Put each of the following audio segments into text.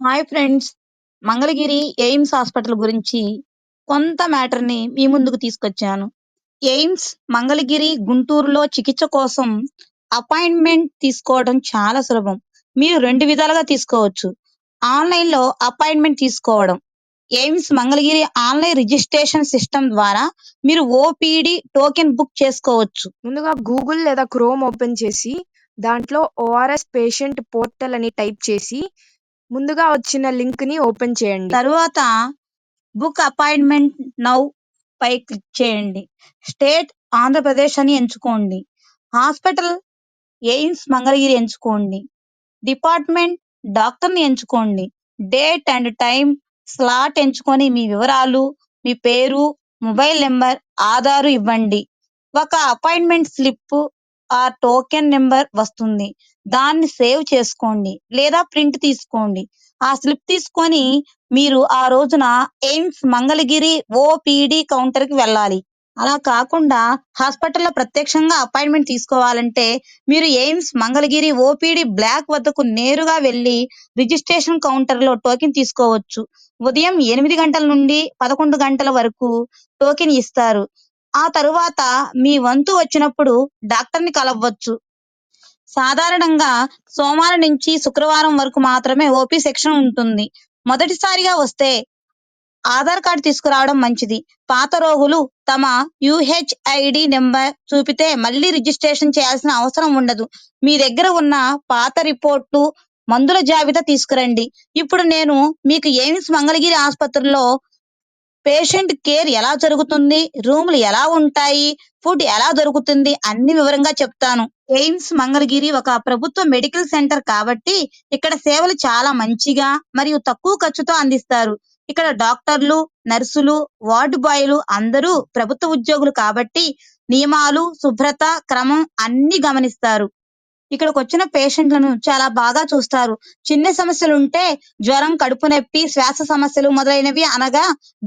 Hi friends. Mangalagiri AIIMS hospital గురించి కొంత మ్యాటర్ని మీ ముందుకు తీసుకొచ్చాను. ఎయిమ్స్ మంగళగిరి గుంటూరులో చికిత్స కోసం అపాయింట్మెంట్ తీసుకోవడం చాలా సులభం. మీరు రెండు విధాలుగా తీసుకోవచ్చు. ఆన్లైన్లో అపాయింట్మెంట్ తీసుకోవడం. AIIMS Mangalagiri online registration system ద్వారా మీరు ఓపీడీ టోకెన్ బుక్ చేసుకోవచ్చు. ముందుగా గూగుల్ లేదా క్రోమ్ ఓపెన్ చేసి దాంట్లో ఓఆర్ఎస్ పేషెంట్ పోర్టల్ అని టైప్ చేసి ముందుగా వచ్చిన లింక్ని ఓపెన్ చేయండి. తరువాత బుక్ అపాయింట్మెంట్ నౌ పై క్లిక్ చేయండి. స్టేట్ ఆంధ్రప్రదేశ్ అని ఎంచుకోండి. హాస్పిటల్ ఎయిమ్స్ మంగళగిరి ఎంచుకోండి. డిపార్ట్మెంట్ డాక్టర్ని ఎంచుకోండి. డేట్ అండ్ టైం స్లాట్ ఎంచుకొని మీ వివరాలు మీ పేరు మొబైల్ నెంబర్ ఆధారు ఇవ్వండి. ఒక అపాయింట్మెంట్ స్లిప్ ఆ టోకెన్ నెంబర్ వస్తుంది. దాన్ని సేవ్ చేసుకోండి లేదా ప్రింట్ తీసుకోండి. ఆ స్లిప్ తీసుకొని మీరు ఆ రోజున ఎయిమ్స్ మంగళగిరి ఓపీడీ కౌంటర్కి వెళ్ళాలి. అలా కాకుండా హాస్పిటల్లో ప్రత్యక్షంగా అపాయింట్మెంట్ తీసుకోవాలంటే మీరు ఎయిమ్స్ మంగళగిరి ఓపీడీ బ్లాక్ వద్దకు నేరుగా వెళ్ళి రిజిస్ట్రేషన్ కౌంటర్లో టోకెన్ తీసుకోవచ్చు. ఉదయం ఎనిమిది గంటల నుండి పదకొండు గంటల వరకు టోకెన్ ఇస్తారు. ఆ తరువాత మీ వంతు వచ్చినప్పుడు డాక్టర్ని కలవచ్చు. సాధారణంగా సోమవారం నుంచి శుక్రవారం వరకు మాత్రమే ఓపీ సెక్షన్ ఉంటుంది. మొదటిసారిగా వస్తే ఆధార్ కార్డు తీసుకురావడం మంచిది. పాత రోగులు తమ యుహెచ్ఐడి నెంబర్ చూపితే మళ్ళీ రిజిస్ట్రేషన్ చేయాల్సిన అవసరం ఉండదు. మీ దగ్గర ఉన్న పాత రిపోర్టు మందుల జాబితా తీసుకురండి. ఇప్పుడు నేను మీకు ఎయిమ్స్ మంగళగిరి ఆసుపత్రిలో పేషెంట్ కేర్ ఎలా జరుగుతుంది? రూములు ఎలా ఉంటాయి? ఫుడ్ ఎలా దొరుకుతుంది? అన్ని వివరంగా చెప్తాను. ఎయిమ్స్ మంగళగిరి ఒక ప్రభుత్వ మెడికల్ సెంటర్ కాబట్టి ఇక్కడ సేవలు చాలా మంచిగా మరియు తక్కువ ఖర్చుతో అందిస్తారు. ఇక్కడ డాక్టర్లు నర్సులు వార్డు బాయ్లు అందరూ ప్రభుత్వ ఉద్యోగులు కాబట్టి నియమాలు శుభ్రత క్రమం అన్ని గమనిస్తారు. ఇక్కడికి వచ్చిన పేషెంట్లను చాలా బాగా చూస్తారు. చిన్న సమస్యలు ఉంటే జ్వరం కడుపు నొప్పి శ్వాస సమస్యలు మొదలైనవి అనగా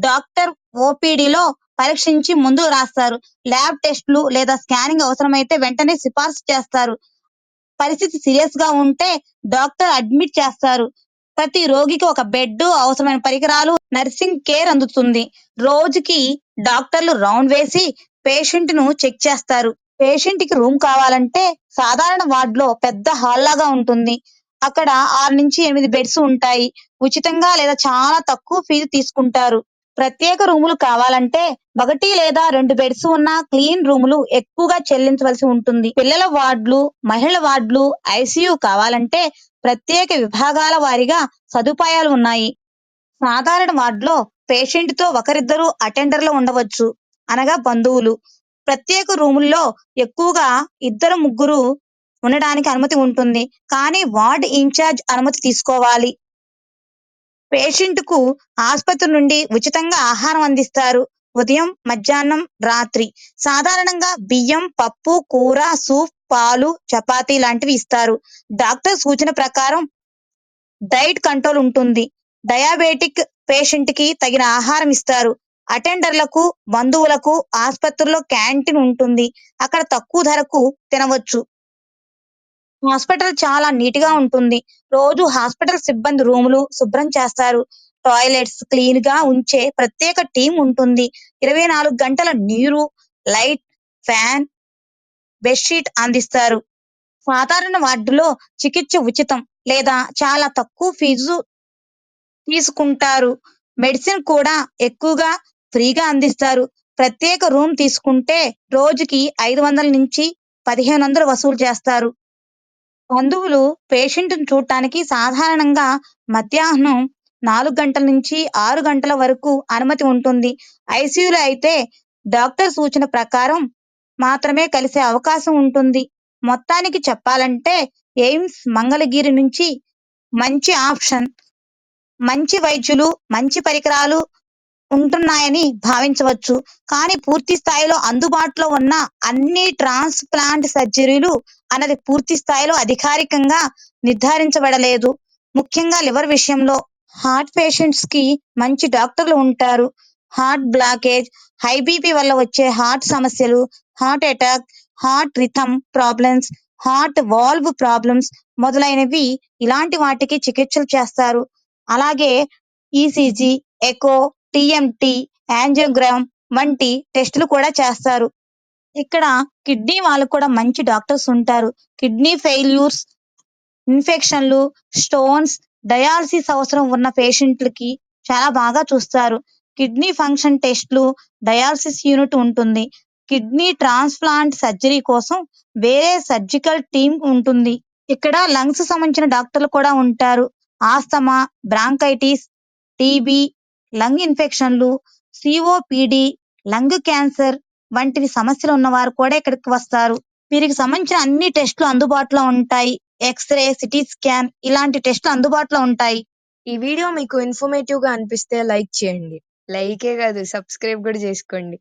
డాక్టర్ ఓపీడీలో పరీక్షించి ముందు రాస్తారు. ల్యాబ్ టెస్టులు లేదా స్కానింగ్ అవసరమైతే వెంటనే సిఫార్సు చేస్తారు. పరిస్థితి సీరియస్గా ఉంటే డాక్టర్ అడ్మిట్ చేస్తారు. ప్రతి రోగికి ఒక బెడ్ అవసరమైన పరికరాలు నర్సింగ్ కేర్ అందుతుంది. రోజుకి డాక్టర్లు రౌండ్ వేసి పేషెంట్ను చెక్ చేస్తారు. పేషెంట్కి రూమ్ కావాలంటే సాధారణ వార్డ్లో పెద్ద హాల్ లాగా ఉంటుంది. అక్కడ ఆరు నుంచి ఎనిమిది బెడ్స్ ఉంటాయి. ఉచితంగా లేదా చాలా తక్కువ ఫీజు తీసుకుంటారు. ప్రత్యేక రూములు కావాలంటే ఒకటి లేదా రెండు బెడ్స్ ఉన్న క్లీన్ రూములు ఎక్కువగా చెల్లించవలసి ఉంటుంది. పిల్లల వార్డులు మహిళల వార్డులు ఐసీయూ కావాలంటే ప్రత్యేక విభాగాల వారీగా సదుపాయాలు ఉన్నాయి. సాధారణ వార్డులో పేషెంట్తో ఒకరిద్దరు అటెండర్లు ఉండవచ్చు. అనగా బంధువులు. ప్రత్యేక రూముల్లో ఎక్కువగా ఇద్దరు ముగ్గురు ఉండడానికి అనుమతి ఉంటుంది. కానీ వార్డ్ ఇన్ఛార్జ్ అనుమతి తీసుకోవాలి. పేషెంట్కు ఆసుపత్రి నుండి ఉచితంగా ఆహారం అందిస్తారు. ఉదయం మధ్యాహ్నం రాత్రి. సాధారణంగా బియ్యం పప్పు కూర సూప్ పాలు చపాతీ లాంటివి ఇస్తారు. డాక్టర్ సూచన ప్రకారం డైట్ కంట్రోల్ ఉంటుంది. డయాబెటిక్ పేషెంట్కి తగిన ఆహారం ఇస్తారు. అటెండర్లకు బంధువులకు ఆసుపత్రిలో క్యాంటీన్ ఉంటుంది. అక్కడ తక్కువ ధరకు తినవచ్చు. హాస్పిటల్ చాలా నీట్గా ఉంటుంది. రోజు హాస్పిటల్ సిబ్బంది రూములు శుభ్రం చేస్తారు. టాయిలెట్స్ క్లీన్గా ఉంచే ప్రత్యేక టీం ఉంటుంది. ఇరవై నాలుగు గంటల నీరు లైట్ ఫ్యాన్ బెడ్షీట్ అందిస్తారు. సాధారణ వార్డులో చికిత్స ఉచితం లేదా చాలా తక్కువ ఫీజు తీసుకుంటారు. మెడిసిన్ కూడా ఎక్కువగా ఫ్రీగా అందిస్తారు. ప్రత్యేక రూమ్ తీసుకుంటే రోజుకి ఐదు వందల నుంచి పదిహేను వందలు వసూలు చేస్తారు. బంధువులు పేషెంట్ చూడటానికి సాధారణంగా మధ్యాహ్నం నాలుగు గంటల నుంచి ఆరు గంటల వరకు అనుమతి ఉంటుంది. ఐసీయూలో అయితే డాక్టర్ సూచన ప్రకారం మాత్రమే కలిసే అవకాశం ఉంటుంది. మొత్తానికి చెప్పాలంటే ఎయిమ్స్ మంగళగిరి నుంచి మంచి ఆప్షన్. మంచి వైద్యులు మంచి పరికరాలు ఉంటున్నాయని భావించవచ్చు. కానీ పూర్తి స్థాయిలో అందుబాటులో ఉన్న అన్ని ట్రాన్స్ప్లాంట్ సర్జరీలు అన్నది పూర్తి స్థాయిలో అధికారికంగా నిర్ధారించబడలేదు. ముఖ్యంగా లివర్ విషయంలో హార్ట్ పేషెంట్స్కి మంచి డాక్టర్లు ఉంటారు. హార్ట్ బ్లాకేజ్ హై బీపీ వల్ల వచ్చే హార్ట్ సమస్యలు heart attack heart rhythm problems heart valve problems మొదలైనవి ఇలాంటి వాటికి చికిత్సలు చేస్తారు. అలాగే ఈసీజీ ఎకో టిఎంటి యాంజియోగ్రామ్ వంటి టెస్టులు కూడా చేస్తారు. ఇక్కడ కిడ్నీ వాళ్ళకు కూడా మంచి డాక్టర్స్ ఉంటారు. కిడ్నీ ఫెయిల్యూర్స్ ఇన్ఫెక్షన్లు స్టోన్స్ డయాలసిస్ అవసరం ఉన్న పేషెంట్లకి చాలా బాగా చూస్తారు. కిడ్నీ ఫంక్షన్ టెస్ట్లు డయాలసిస్ యూనిట్ ఉంటుంది. కిడ్నీ ట్రాన్స్ప్లాంట్ సర్జరీ కోసం వేరే సర్జికల్ టీమ్ ఉంటుంది. ఇక్కడ లంగ్స్ సంబంధించిన డాక్టర్లు కూడా ఉంటారు. ఆస్తమా బ్రాంకైటిస్ టీబీ లంగ్ ఇన్ఫెక్షన్లు సిఓపిడి లంగ్ క్యాన్సర్ వంటివి సమస్యలు ఉన్నవారు కూడా ఇక్కడికి వస్తారు. వీరికి సంబంధించిన అన్ని టెస్టులు అందుబాటులో ఉంటాయి. ఎక్స్రే సిటీ స్కాన్ ఇలాంటి టెస్టులు అందుబాటులో ఉంటాయి. ఈ వీడియో మీకు ఇన్ఫర్మేటివ్గా అనిపిస్తే లైక్ చేయండి. లైకే కాదు సబ్స్క్రైబ్ కూడా చేసుకోండి.